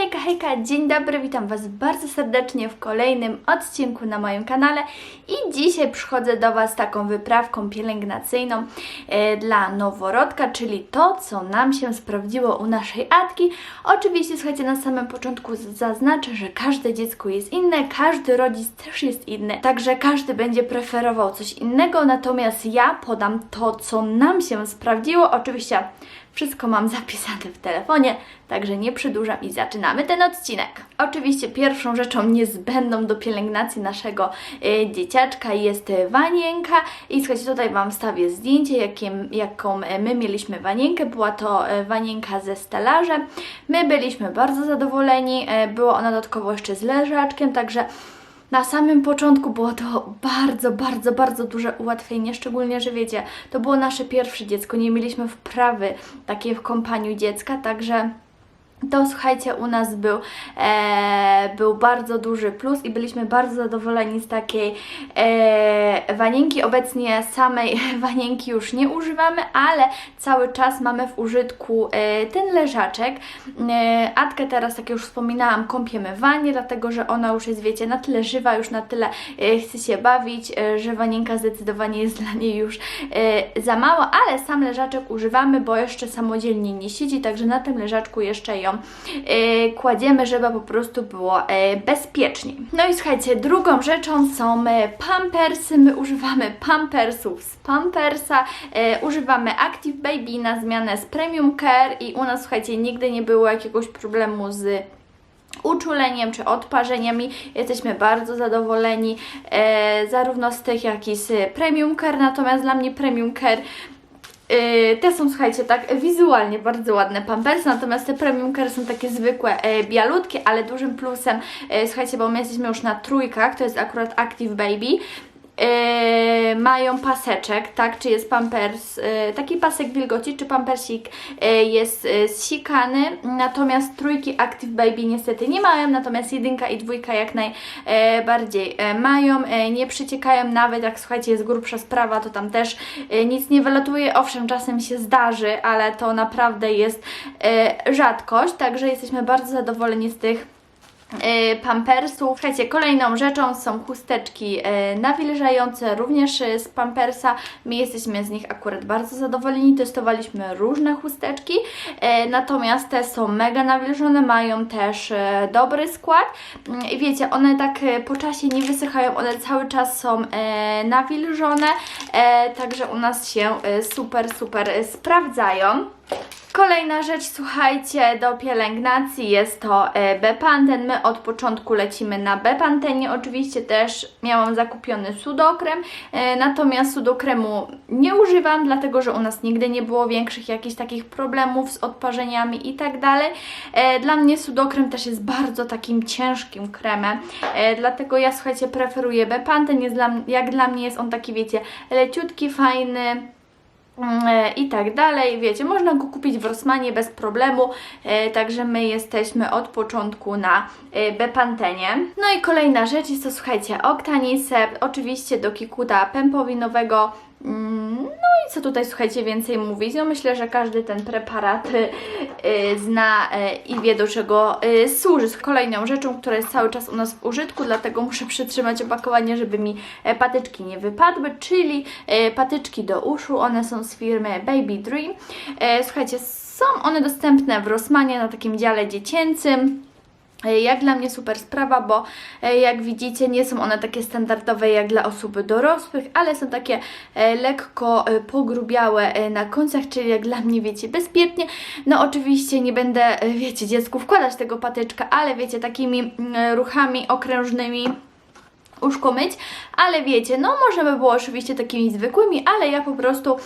Hejka, hejka, dzień dobry, witam Was bardzo serdecznie w kolejnym odcinku na moim kanale i dzisiaj przychodzę do Was taką wyprawką pielęgnacyjną e, dla noworodka, czyli to, co nam się sprawdziło u naszej Atki. Oczywiście, słuchajcie, na samym początku zaznaczę, że każde dziecko jest inne, każdy rodzic też jest inny, także każdy będzie preferował coś innego, natomiast ja podam to, co nam się sprawdziło. Oczywiście wszystko mam zapisane w telefonie, także nie przedłużam i zaczynamy ten odcinek. Oczywiście pierwszą rzeczą niezbędną do pielęgnacji naszego e, dzieciaczka jest e, wanienka i słuchajcie, tutaj Wam wstawię zdjęcie, jakim, jaką e, my mieliśmy wanienkę. Była to e, wanienka ze stelażem. My byliśmy bardzo zadowoleni, było ona dodatkowo jeszcze z leżaczkiem, także na samym początku było to bardzo, bardzo, bardzo duże ułatwienie, szczególnie, że wiecie, to było nasze pierwsze dziecko, nie mieliśmy wprawy takiej w kompaniu dziecka, także to słuchajcie, u nas był, e, był bardzo duży plus i byliśmy bardzo zadowoleni z takiej e, wanienki. Obecnie samej wanienki już nie używamy, ale cały czas mamy w użytku e, ten leżaczek. E, Atkę teraz, jak już wspominałam, kąpiemy w wannie, dlatego że ona już jest, wiecie, na tyle żywa, już na tyle e, chce się bawić, e, że wanienka zdecydowanie jest dla niej już e, za mało, ale sam leżaczek używamy, bo jeszcze samodzielnie nie siedzi, także na tym leżaczku jeszcze ją e, kładziemy, żeby po prostu było e, bezpiecznie. No i słuchajcie, drugą rzeczą są e, pampersy. My używamy pampersów z pampersa, używamy Active Baby na zmianę z Premium Care i u nas, słuchajcie, nigdy nie było jakiegoś problemu z uczuleniem czy odparzeniami. Jesteśmy bardzo zadowoleni e, zarówno z tych, jak i z Premium Care, natomiast dla mnie Premium Care te są, słuchajcie, tak wizualnie bardzo ładne pampersy, natomiast te premium care są takie zwykłe, e, bialutkie, ale dużym plusem, e, słuchajcie, bo my jesteśmy już na trójkach, to jest akurat Active Baby, mają paseczek, tak, czy jest pampers, e, taki pasek wilgoci, czy pampersik e, jest e, zsikany, natomiast trójki Active Baby niestety nie mają, natomiast jedynka i dwójka jak najbardziej e, mają, e, nie przyciekają nawet, jak słuchajcie, jest grubsza sprawa, to tam też e, nic nie wylatuje, owszem, czasem się zdarzy, ale to naprawdę jest e, rzadkość, także jesteśmy bardzo zadowoleni z tych e, pampersów. Słuchajcie, kolejną rzeczą są chusteczki e, nawilżające, również e, z pampersa. My jesteśmy z nich akurat bardzo zadowoleni. Testowaliśmy różne chusteczki, e, natomiast te są mega nawilżone, mają też e, dobry skład. Mm, I wiecie, one tak e, po czasie nie wysychają, one cały czas są e, nawilżone, e, także u nas się e, super, super e, sprawdzają. Kolejna rzecz, słuchajcie, do pielęgnacji jest to e, Bepanten. My od początku lecimy na Bepantenie. Oczywiście też miałam zakupiony sudokrem, e, natomiast sudokremu nie używam, dlatego że u nas nigdy nie było większych jakichś takich problemów z odparzeniami i tak dalej. E, Dla mnie sudokrem też jest bardzo takim ciężkim kremem, dlatego ja, słuchajcie, preferuję Bepanten. Jest dla, jak dla mnie jest on taki, wiecie, leciutki, fajny, i tak dalej. Wiecie, można go kupić w Rossmanie bez problemu, e, także my jesteśmy od początku na e, Bepantenie. No i kolejna rzecz jest to, słuchajcie, Octanicept, oczywiście do kikuta pępowinowego. Mm, No co tutaj, słuchajcie, więcej mówić? No myślę, że każdy ten preparat y, y, zna y, i wie do czego y, służy. Kolejną rzeczą, która jest cały czas u nas w użytku, dlatego muszę przytrzymać opakowanie, żeby mi e, patyczki nie wypadły, czyli e, patyczki do uszu. One są z firmy Baby Dream. E, Słuchajcie, są one dostępne w Rossmanie na takim dziale dziecięcym. E, Jak dla mnie super sprawa, bo e, jak widzicie nie są one takie standardowe jak dla osób dorosłych, ale są takie e, lekko pogrubiałe na końcach, czyli jak dla mnie wiecie bezpiecznie. No oczywiście nie będę, wiecie, dziecku wkładać tego patyczka, ale wiecie takimi mm, ruchami okrężnymi uszko myć, ale wiecie, no można by było oczywiście takimi zwykłymi, ale ja po prostu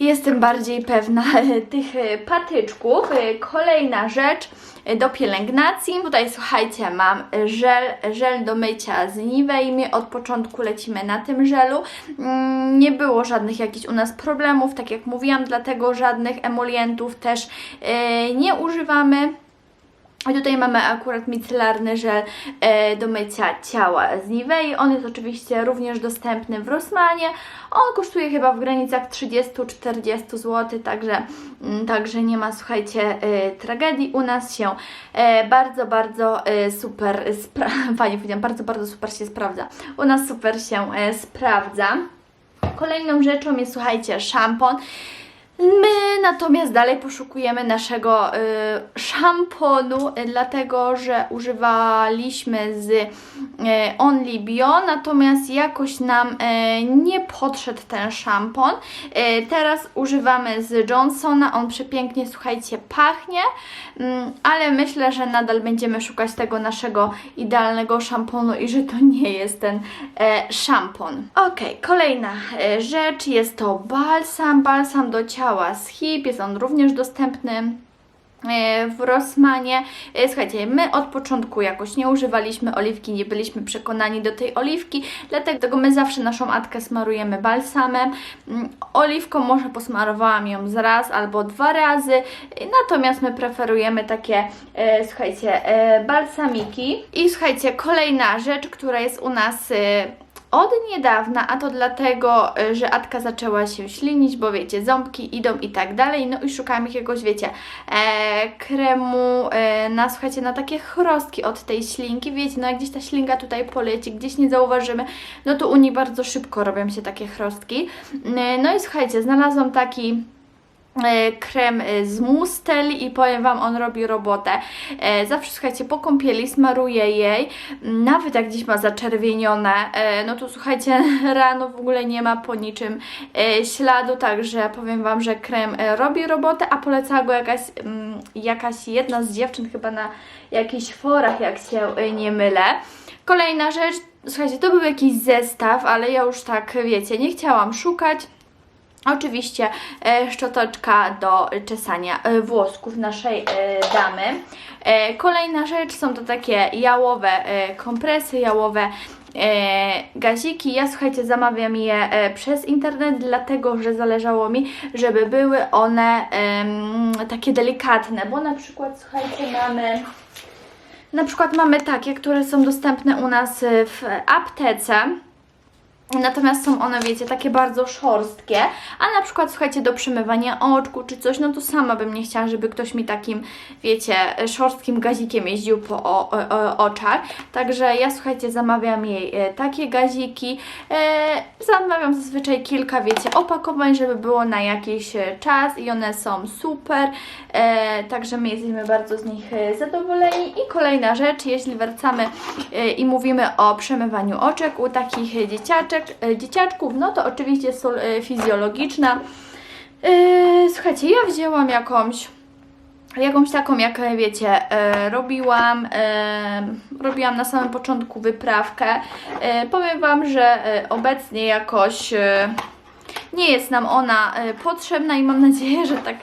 jestem bardziej pewna tych e, patyczków. E, Kolejna rzecz e, do pielęgnacji. Tutaj słuchajcie, mam żel, żel do mycia z Nivei. My od początku lecimy na tym żelu. Mm, Nie było żadnych jakichś u nas problemów, tak jak mówiłam, dlatego żadnych emolientów też nie używamy. I tutaj mamy akurat micelarny żel e, do mycia ciała z Nivei. On jest oczywiście również dostępny w Rossmanie. On kosztuje chyba w granicach 30-40 zł, także, mm, także nie ma, słuchajcie, e, tragedii. U nas się e, bardzo, bardzo e, super, fajnie powiedziałam, bardzo, bardzo super się sprawdza. U nas super się e, sprawdza. Kolejną rzeczą jest, słuchajcie, szampon. My natomiast dalej poszukujemy naszego y, szamponu, y, dlatego że używaliśmy z y, Only Bio, natomiast jakoś nam y, nie podszedł ten szampon. Y, teraz używamy z Johnsona, on przepięknie, słuchajcie, pachnie, mm, ale myślę, że nadal będziemy szukać tego naszego idealnego szamponu i że to nie jest ten e, szampon. Ok, kolejna e, rzecz jest to balsam, balsam do ciała z HIP, jest on również dostępny e, w Rossmanie. E, Słuchajcie, my od początku jakoś nie używaliśmy oliwki, nie byliśmy przekonani do tej oliwki, dlatego my zawsze naszą atkę smarujemy balsamem. Mm, Oliwką może posmarowałam ją z raz albo dwa razy, e, natomiast my preferujemy takie, słuchajcie, balsamiki. I słuchajcie, kolejna rzecz, która jest u nas od niedawna, a to dlatego, y, że Atka zaczęła się ślinić, bo wiecie, ząbki idą i tak dalej, no i szukałam jakiegoś, wiecie, e, kremu e, na, słuchajcie, na takie chrostki od tej ślinki, wiecie, no jak gdzieś ta ślinka tutaj poleci, gdzieś nie zauważymy, no to u niej bardzo szybko robią się takie chrostki. E, No i słuchajcie, znalazłam taki e, krem e, z musteli i powiem Wam, on robi robotę. E, Zawsze, słuchajcie, po kąpieli smaruję jej, nawet jak gdzieś ma zaczerwienione, e, no to słuchajcie, rano w ogóle nie ma po niczym e, śladu, także powiem Wam, że krem e, robi robotę, a polecała go jakaś, mm, jakaś jedna z dziewczyn chyba na jakichś forach, jak się e, nie mylę. Kolejna rzecz, słuchajcie, to był jakiś zestaw, ale ja już tak, wiecie, nie chciałam szukać. Oczywiście e, szczoteczka do czesania e, włosków naszej e, damy. Kolejna rzecz są to takie jałowe kompresy, jałowe gaziki. Ja słuchajcie, zamawiam je przez internet, dlatego że zależało mi, żeby były one takie delikatne, bo na przykład słuchajcie, mamy. Na przykład mamy takie, które są dostępne u nas w aptece. Natomiast są one, wiecie, takie bardzo szorstkie, a na przykład, słuchajcie, do przemywania oczku czy coś, no to sama bym nie chciała, żeby ktoś mi takim, wiecie, szorstkim gazikiem jeździł po o, o, oczach. Także ja, słuchajcie, zamawiam jej e, takie gaziki. E, zamawiam zazwyczaj kilka, wiecie, opakowań, żeby było na jakiś e, czas i one są super. E, także my jesteśmy bardzo z nich e, zadowoleni. I kolejna rzecz, jeśli wracamy i mówimy o przemywaniu oczek u takich dzieciaczek, e, dzieciaczków, no to oczywiście sól e, fizjologiczna. E, Słuchajcie, ja wzięłam jakąś jakąś taką, jak wiecie, robiłam, robiłam na samym początku wyprawkę. Powiem Wam, że obecnie jakoś nie jest nam ona potrzebna i mam nadzieję, że tak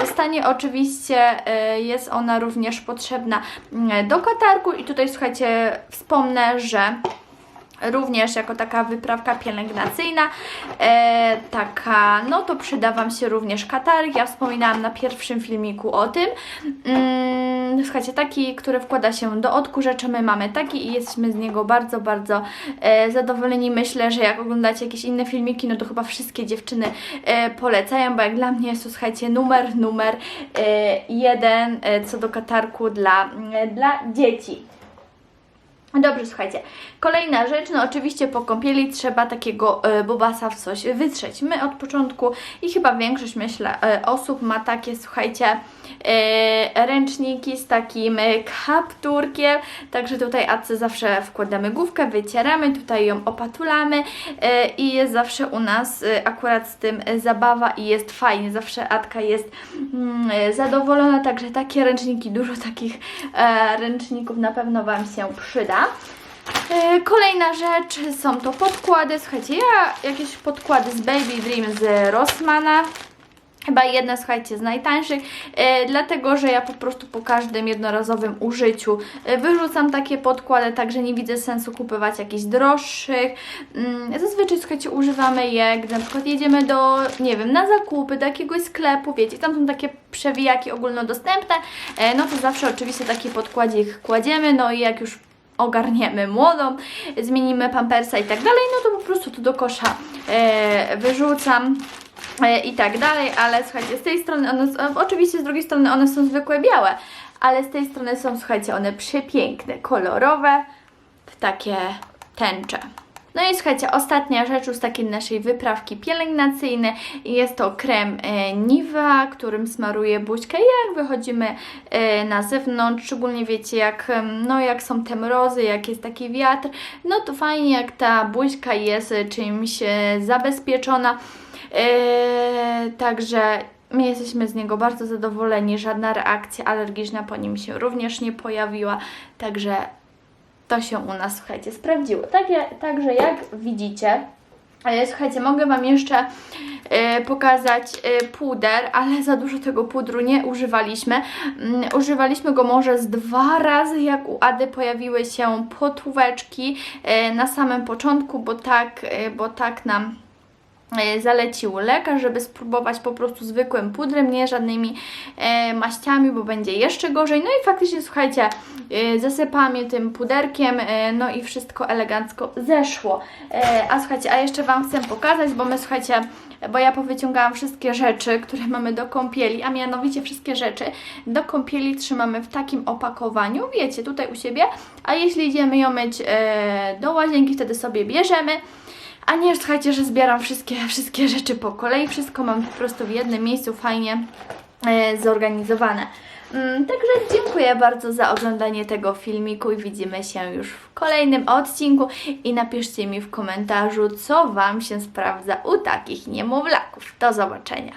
zostanie. Oczywiście jest ona również potrzebna mm, do katarku i tutaj słuchajcie, wspomnę, że również jako taka wyprawka pielęgnacyjna, e, taka, no to przyda Wam się również katarek, ja wspominałam na pierwszym filmiku o tym, mm, słuchajcie, taki, który wkłada się do odkurzacza, my mamy taki i jesteśmy z niego bardzo, bardzo e, zadowoleni, myślę, że jak oglądacie jakieś inne filmiki, no to chyba wszystkie dziewczyny e, polecają, bo jak dla mnie jest to, słuchajcie, numer, numer e, jeden e, co do katarku dla, e, dla dzieci. Dobrze, słuchajcie. Kolejna rzecz, no oczywiście po kąpieli trzeba takiego bobasa w coś wytrzeć. My od początku i chyba większość, myślę, e, osób ma takie, słuchajcie, e, ręczniki z takim kapturkiem. Także tutaj Adce zawsze wkładamy główkę, wycieramy, tutaj ją opatulamy e, i jest zawsze u nas e, akurat z tym zabawa i jest fajnie. Zawsze Adka jest e, zadowolona, także takie ręczniki, dużo takich e, ręczników na pewno Wam się przyda. E, Kolejna rzecz są to podkłady. Słuchajcie, ja jakieś podkłady z Baby Dream z Rossmana Chyba jedna, słuchajcie, z najtańszych, e, dlatego że ja po prostu po każdym jednorazowym użyciu e, wyrzucam takie podkłady, także nie widzę sensu kupować jakichś droższych. Mm, zazwyczaj, słuchajcie, używamy je, gdy na przykład jedziemy do, nie wiem, na zakupy, do jakiegoś sklepu, wiecie, tam są takie przewijaki ogólnodostępne, no to zawsze oczywiście taki podkładzik kładziemy, no i jak już ogarniemy młodą, zmienimy pampersa i tak dalej, no to po prostu to do kosza e, wyrzucam e, i tak dalej, ale słuchajcie, z tej strony one, e, oczywiście z drugiej strony one są zwykłe białe, ale z tej strony są, słuchajcie, one przepiękne, kolorowe, w takie tęcze. No i słuchajcie, ostatnia rzecz z takiej naszej wyprawki pielęgnacyjnej. Jest to krem e, Nivea, którym smaruję buźkę. Jak wychodzimy e, na zewnątrz, szczególnie wiecie jak, no, jak są te mrozy, jak jest taki wiatr, no to fajnie jak ta buźka jest e, czymś zabezpieczona. E, także my jesteśmy z niego bardzo zadowoleni, żadna reakcja alergiczna po nim się również nie pojawiła, także to się u nas, słuchajcie, sprawdziło. Takie, także jak widzicie, e, słuchajcie, mogę Wam jeszcze e, pokazać e, puder, ale za dużo tego pudru nie używaliśmy. Mm, używaliśmy go może z dwa razy, jak u Ady pojawiły się potłóweczki e, na samym początku, bo tak, e, bo tak nam zalecił lekarz, żeby spróbować po prostu zwykłym pudrem, nie żadnymi e, maściami, bo będzie jeszcze gorzej. No i faktycznie, słuchajcie, e, zasypałam tym puderkiem, e, no i wszystko elegancko zeszło. E, a słuchajcie, a jeszcze Wam chcę pokazać, bo my, słuchajcie, bo ja powyciągałam wszystkie rzeczy, które mamy do kąpieli, a mianowicie wszystkie rzeczy do kąpieli trzymamy w takim opakowaniu, wiecie, tutaj u siebie, a jeśli idziemy ją myć e, do łazienki, wtedy sobie bierzemy. A nie, słuchajcie, że zbieram wszystkie, wszystkie rzeczy po kolei. Wszystko mam po prostu w jednym miejscu fajnie e, zorganizowane. Mm, Także dziękuję bardzo za oglądanie tego filmiku i widzimy się już w kolejnym odcinku. I napiszcie mi w komentarzu, co Wam się sprawdza u takich niemowlaków. Do zobaczenia.